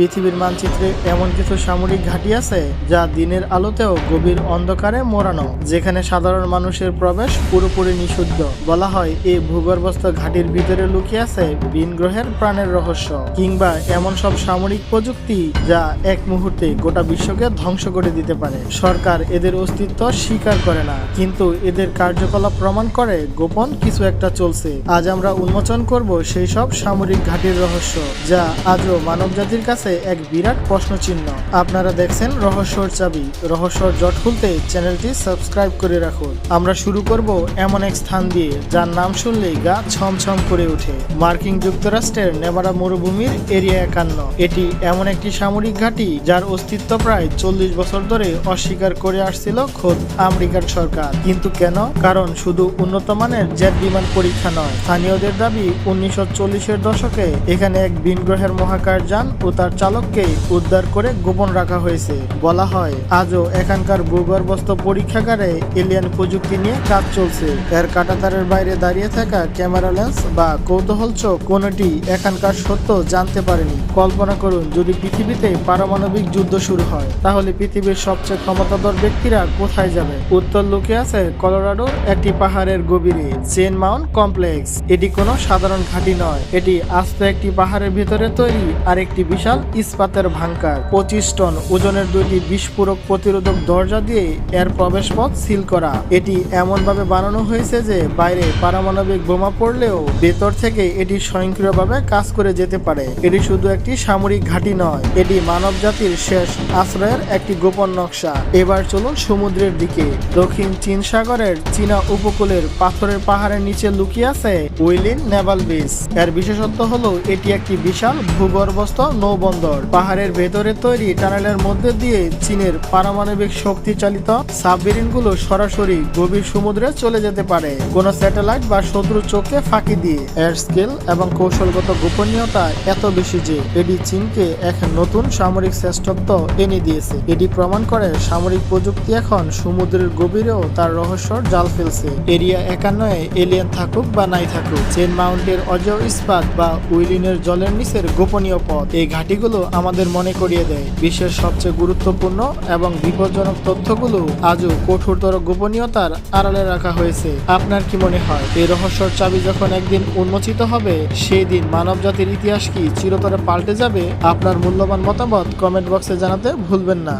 পৃথিবীর মানচিত্রে এমন কিছু সামরিক ঘাঁটি আছে যা দিনের আলোতেও গভীর অন্ধকারে মোড়ানো, যেখানে সাধারণ মানুষের প্রবেশ পুরোপুরি নিষিদ্ধ। বলা হয়, এই ভূগর্ভস্থ ঘাঁটির ভিতরে লুকিয়ে আছে ভিন গ্রহের প্রাণের রহস্য, কিংবা এমন সব সামরিক প্রযুক্তি যা এক মুহূর্তে গোটা বিশ্বকে ধ্বংস করে দিতে পারে। সরকার এদের অস্তিত্ব স্বীকার করে না, কিন্তু এদের কার্যকলাপ প্রমাণ করে গোপন কিছু একটা চলছে। আজ আমরা উন্মোচন করব সেই সব সামরিক ঘাঁটির রহস্য, যা আজও মানবজাতির কাছে এক বিরাট প্রশ্নচিহ্ন। আপনারা দেখছেন রহস্যর চাবি। রহস্যর জট খুলতে চ্যানেলটি সাবস্ক্রাইব করে রাখুন। আমরা শুরু করব এমন এক স্থান দিয়ে, যার নাম শুনলেই গা ছমছম করে ওঠে। মার্কিন যুক্তরাষ্ট্রের নেভাডা মরুভূমির এরিয়া একান্ন। এটি এমন একটি সামরিক ঘাঁটি, যার অস্তিত্ব প্রায় চল্লিশ বছর ধরে অস্বীকার করে আসছিল খোদ আমেরিকার সরকার। কিন্তু কেন? কারণ শুধু উন্নত মানের জেট বিমান পরীক্ষা নয়। স্থানীয়দের দাবি উনিশশো চল্লিশের দশকে এখানে এক ভিন গ্রহের মহাকাশ যান ও তার চালককে উদ্ধার করে গোপন রাখা হয়েছে। বলা হয়, আজও এখানকার ভূগর্ভস্থ পরীক্ষাগারে এলিয়ান প্রযুক্তি নিয়ে কাজ চলছে। এর কাটাতারের বাইরে দাঁড়িয়ে থাকা ক্যামেরা লেন্স বা কৌতূহল চোখ কোনটি এখানকার সত্য জানতে পারেনি। কল্পনা করুন, যদি পৃথিবীতে পারমাণবিক যুদ্ধ শুরু হয়, তাহলে পৃথিবীর সবচেয়ে ক্ষমতাধর ব্যক্তিরা কোথায় যাবে? উত্তর লুকে আছে কলোরাডোর একটি পাহাড়ের গভীরে, চেন মাউন্ট কমপ্লেক্স। এটি কোনো সাধারণ ঘাঁটি নয়, এটি আস্ত একটি পাহাড়ের ভিতরে তৈরি আর একটি বিশাল ইস্পাতের ভাঙ্কার। পঁচিশ টন ওজনের দুইটি বিস্ফোরক প্রতিরোধক দরজা দিয়ে এর প্রবেশ পথ সিল করা। এটি এমনভাবে বানানো হয়েছে যে বাইরে পারমাণবিক বোমা পড়লেও ভেতর থেকে এটি স্বয়ংক্রিয়ভাবে কাজ করে যেতে পারে। এটি শুধু একটি সামরিক ঘাঁটি নয়, এটি মানব জাতির শেষ আশ্রয়ের একটি গোপন নকশা। এবার চলুন সমুদ্রের দিকে। দক্ষিণ চীন সাগরের চীনা উপকূলের পাথরের পাহাড়ের নিচে লুকিয়ে আছে উইলিন নেভাল বেস এর বিশেষত্ব হলো, এটি একটি বিশাল ভূগর্ভস্থ নৌবন্দর। পাহাড়ের ভেতরে তৈরি টানেলের মধ্যে দিয়ে চীনের পারমাণবিক শক্তি চালিত সাবমেরিনগুলো সরাসরি গভীর সমুদ্রে চলে যেতে পারে। কোন স্যাটেলাইট বা শত্রু চোখে ফাঁকি দিয়ে এর স্কেল এবং কৌশলগত গোপনীয়তা এত বেশি যে এটি চীনকে এক নতুন সামরিক শ্রেষ্ঠত্ব এনে দিয়েছে। এটি প্রমাণ করে সামরিক প্রযুক্তি এখন সমুদ্রের গভীরেও তার রহস্যর জাল ফেলছে। এরিয়া একান্নয়ে এলিয়েন থাকুক বা নাই থাকুক, চেন মাউন্টের অজয় ইস্পাত বা উইলিনের জলের নিচের গোপনীয় পথ, এই ঘাটিগুলো আমাদের মনে করিয়ে দেয়। বিশ্বের সবচেয়ে গুরুত্বপূর্ণ এবং বিপজ্জনক তথ্যগুলো আজও কঠোরতর গোপনীয়তার আড়ালে রাখা হয়েছে। আপনার কি মনে হয়, এই রহস্যর চাবি যখন একদিন উন্মোচিত হবে, সেই দিন মানব জাতির ইতিহাস কি চিরতরে পাল্টে যাবে? আপনার মূল্যবান মতামত কমেন্ট বক্সে জানাতে ভুলবেন না।